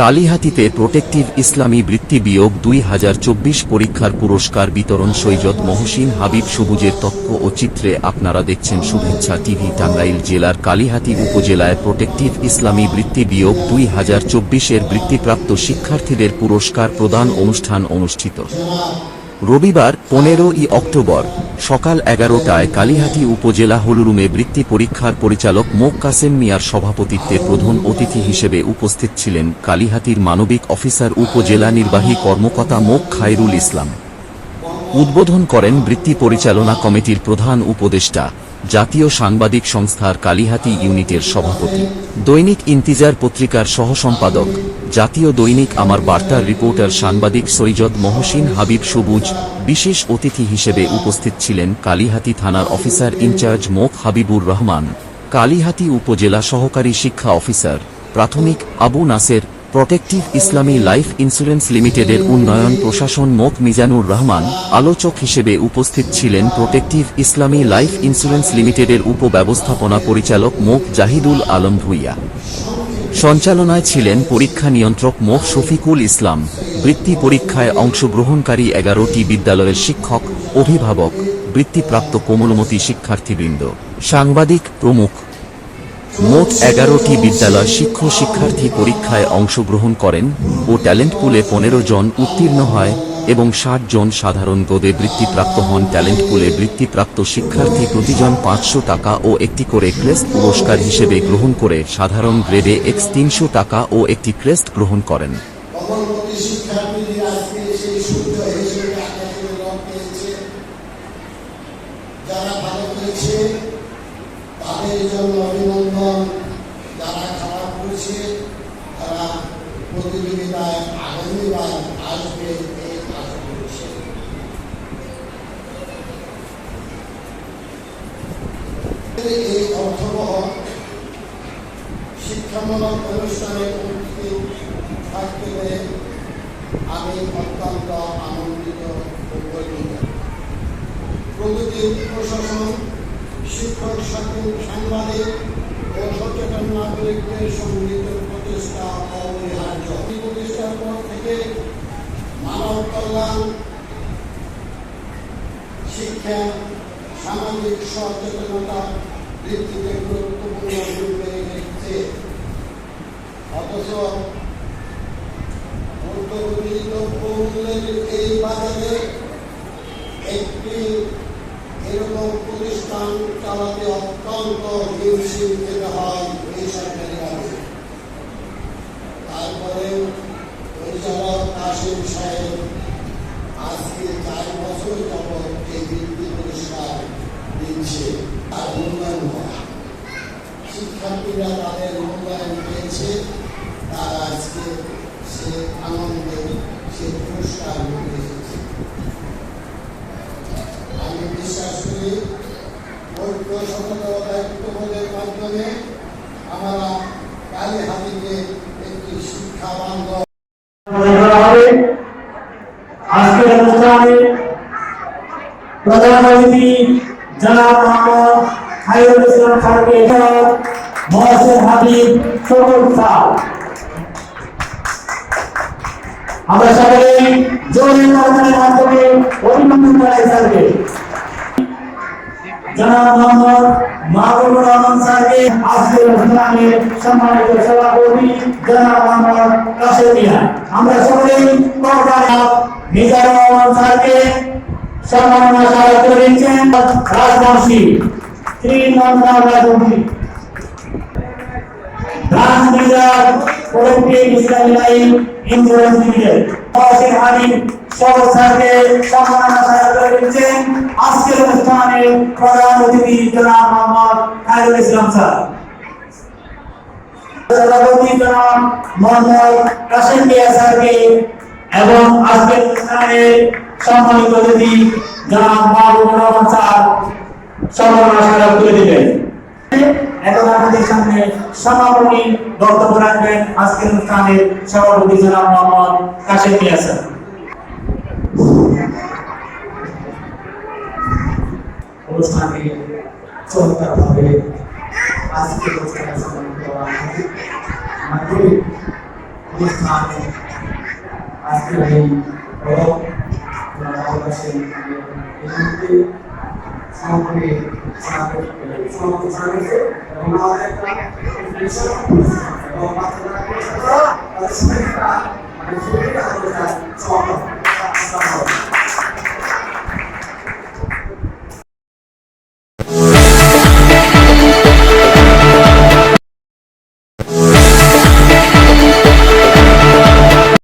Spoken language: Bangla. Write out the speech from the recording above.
কালিহাতিতে প্রোটেক্টিভ ইসলামী বৃত্তি বিয়োগ দুই হাজার চব্বিশ পরীক্ষার পুরস্কার বিতরণ সৈয়দ মহসিন হাবিব সবুজের তথ্য ও চিত্রে আপনারা দেখছেন শুভেচ্ছা টিভি টাঙ্গাইল জেলার কালিহাতি উপজেলায় প্রোটেক্টিভ ইসলামী বৃত্তি বিয়োগ দুই হাজার চব্বিশের বৃত্তিপ্রাপ্ত শিক্ষার্থীদের পুরস্কার প্রদান অনুষ্ঠান অনুষ্ঠিত। রবিবার পনেরোই অক্টোবর সকাল এগারোটায় কালিহাতি উপজেলা হলুরুমে বৃত্তি পরীক্ষার পরিচালক মোক কাসেম মিয়ার সভাপতিত্বে প্রধান অতিথি হিসেবে উপস্থিত ছিলেন কালিহাতির মানবিক অফিসার উপজেলা নির্বাহী কর্মকর্তা মোক খায়রুল ইসলাম। উদ্বোধন করেন বৃত্তি পরিচালনা কমিটির প্রধান উপদেষ্টা জাতীয় সাংবাদিক সংস্থার কালিহাতি ইউনিটের সভাপতি। দৈনিক ইন্তিজার পত্রিকার সহসম্পাদক। জাতীয় দৈনিক আমার বার্তার রিপোর্টার সাংবাদিক সৈয়দ মহসিন হাবিব সবুজ, বিশেষ অতিথি হিসেবে উপস্থিত ছিলেন কালিহাতি থানার অফিসার ইনচার্জ মোক হাবিবুর রহমান। কালিহাতি উপজেলা সহকারী শিক্ষা অফিসার, প্রাথমিক Abu Naser protective Islami life insurance লিমিটেডের উন্নয়ন প্রশাসন মোক মিজানুর রহমান আলোচক হিসেবে উপস্থিত ছিলেন প্রটেক্টিভ ইসলামী লাইফ ইন্স্যুরেন্স লিমিটেডের উপব্যবস্থাপনা পরিচালক মোক জাহিদুল আলম ভুইয়া। সঞ্চালনায় ছিলেন পরীক্ষা নিয়ন্ত্রক মোখ শফিকুল ইসলাম। বৃত্তি পরীক্ষায় অংশগ্রহণকারী এগারোটি বিদ্যালয়ের শিক্ষক, অভিভাবক, বৃত্তিপ্রাপ্ত কোমলমতি শিক্ষার্থীবৃন্দ। সাংবাদিক প্রমুখ মোট এগারোটি বিদ্যালয় শিক্ষক শিক্ষার্থী পরীক্ষায় অংশগ্রহণ করেন ও ট্যালেন্ট পুলে পনেরো জন উত্তীর্ণ হয় এবং ষাট জন সাধারণ পদে বৃত্তিপ্রাপ্ত হন। ট্যালেন্ট পুলে বৃত্তিপ্রাপ্ত শিক্ষার্থী প্রতিজন পাঁচশো টাকা ও একটি করে ক্রেস্ট পুরস্কার হিসেবে গ্রহণ করে সাধারণ গ্রেডে এক্স তিনশো টাকা ও একটি ক্রেস্ট গ্রহণ করেন। তাদের জন্য অভিনন্দন যারা খারাপ করেছে তারা প্রতিযোগিতায় আগামীবার আসবে এই আশা করছে এই অর্থবহ শিক্ষামূলক অনুষ্ঠানে উপস্থিত থাকতে পেরে আমি অত্যন্ত আনন্দিত প্রতিটি প্রশাসন শিক্ষক সাংবাদিক ও সচেতন নাগরিকদের সম্মিলিত প্রচেষ্টা অপরিহার্য। প্রতিষ্ঠার পর থেকে মানব কল্যাণ, শিক্ষা, সামাজিক সচেতনতা বৃদ্ধিতে গুরুত্বপূর্ণ ভূমিকা রেখেছে। অথচ মধ্যবিত্ত বহুমূল্যের এই বাজারে একটি এরকম প্রতিষ্ঠান চালাতে অত্যন্ত হিমশিম খেতে হয় বেসরকারি ভাবে তারপরে পরিচালক কাশিম সাহেব, আজকে চার বছর যাবৎ এই বৃত্তি পুরস্কার দিচ্ছে তার মূল্যায়ন হয় শিক্ষার্থীরা তাদের মূল্যায়ন পেয়েছে তারা আজকে সে আনন্দে সে পুরস্কার নিয়ে এসেছে আমি বিশ্বাস করি ঐক্য সততা ও দায়িত্ববোধের মাধ্যমে আমরা কালী হাতিকে একটি শিক্ষা বান্ধব প্রদান করা হবে আজকের অনুষ্ঠানে প্রধান অতিথি জনাব মোহাম্মদ খায়রুল ইসলাম খানকে মহসিন হাবিব সবুজ স্যার আমরা সকলেই জোরে মাধ্যমে অভিনন্দন জানাই স্যারকে। জনাব মোহাম্মদ মাহবুবুর রহমান স্যারকে আজকের অনুষ্ঠানের সম্মানিত সভাপতি জনাব মোহাম্মদ কাশেম মিয়া। আমরা সকলেই মিজানুর রহমান স্যারকে সম্মাননা করে দিচ্ছেন Rajbanshi Shri Nandan Rajbanshi branch manager productive Islami life insurance limited Mohsin Habib Sabuj স্যারকে সম্মাননা স্মারক করে দিচ্ছেন আজকের অনুষ্ঠানে প্রধান অতিথি জনাব মোহাম্মদ খায়রুল ইসলাম স্যার। সভাপতি জনাব মোহাম্মদ কাশেম মিয়া স্যারকে এবং আজকের অনুষ্ঠানে সম্মানিত অতিথি জনাব মাহবুবুর রহমান স্যার সম্মাননা স্মারক দিবেন। এখন আপনাদের সামনে সমাপনী বক্তব্য রাখবেন আজকের অনুষ্ঠানের সভাপতি জনাব মোহাম্মদ কাশেম স্যার। অনুষ্ঠানে চমৎকারভাবে আজকে অনুষ্ঠানে আজকের এই বড় সমাপনী সমাবেশে এবং আমাদের একটা